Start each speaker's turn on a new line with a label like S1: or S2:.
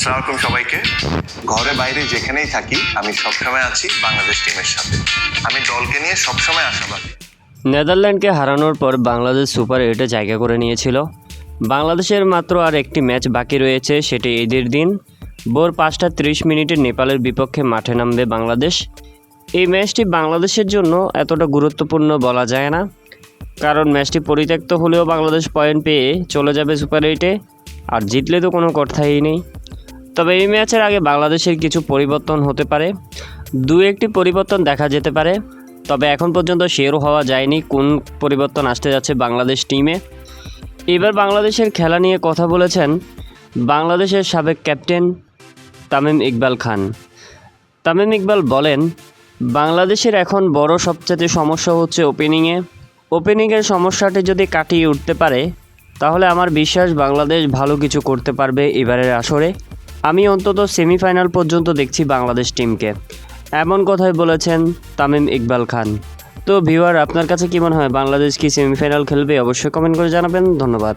S1: সালামালাইকুম সবাইকে। ঘরে বাইরে যেখানেই থাকি, আমি সবসময় আছি বাংলাদেশ টিমের সাথে। আমি দলকে নিয়ে সবসময় আশাবাদী।
S2: নেদারল্যান্ডকে হারানোর পর বাংলাদেশ সুপার এইটে জায়গা করে নিয়েছিল। বাংলাদেশের মাত্র আর একটি ম্যাচ বাকি রয়েছে, সেটি ঈদের দিন। ভোর পাঁচটা ত্রিশ মিনিটে নেপালের বিপক্ষে মাঠে নামবে বাংলাদেশ। এই ম্যাচটি বাংলাদেশের জন্য এতটা গুরুত্বপূর্ণ বলা যায় না। কারণ ম্যাচটি পরিত্যক্ত হলেও বাংলাদেশ পয়েন্ট পেয়ে চলে যাবে সুপার এইটে। আর জিতলে তো কোনো কথাই নেই। তবে এই ম্যাচের আগে বাংলাদেশের কিছু পরিবর্তন হতে পারে। দু একটি পরিবর্তন দেখা যেতে পারে। তবে এখন পর্যন্ত শেয়ারও হওয়া যায়নি কোন পরিবর্তন আসতে যাচ্ছে বাংলাদেশ টিমে। এবার বাংলাদেশের খেলা নিয়ে কথা বলেছেন বাংলাদেশের সাবেক ক্যাপ্টেন তামিম ইকবাল খান। তামিম ইকবাল বলেন, বাংলাদেশের এখন বড় সবচেয়ে সমস্যা হচ্ছে ওপেনিংয়ে। ওপেনিংয়ের সমস্যাটি যদি কাটিয়ে উঠতে পারে, তাহলে আমার বিশ্বাস বাংলাদেশ ভালো কিছু করতে পারবে এবারের আসরে। আমি অন্তত সেমিফাইনাল পর্যন্ত দেখছি বাংলাদেশ টিমকে। এমন কথাই বলেছেন তামিম ইকবাল খান। তো ভিউয়ার, আপনার কাছে কী মনে হয় বাংলাদেশ কি সেমিফাইনাল খেলবে? অবশ্যই কমেন্ট করে জানাবেন। ধন্যবাদ।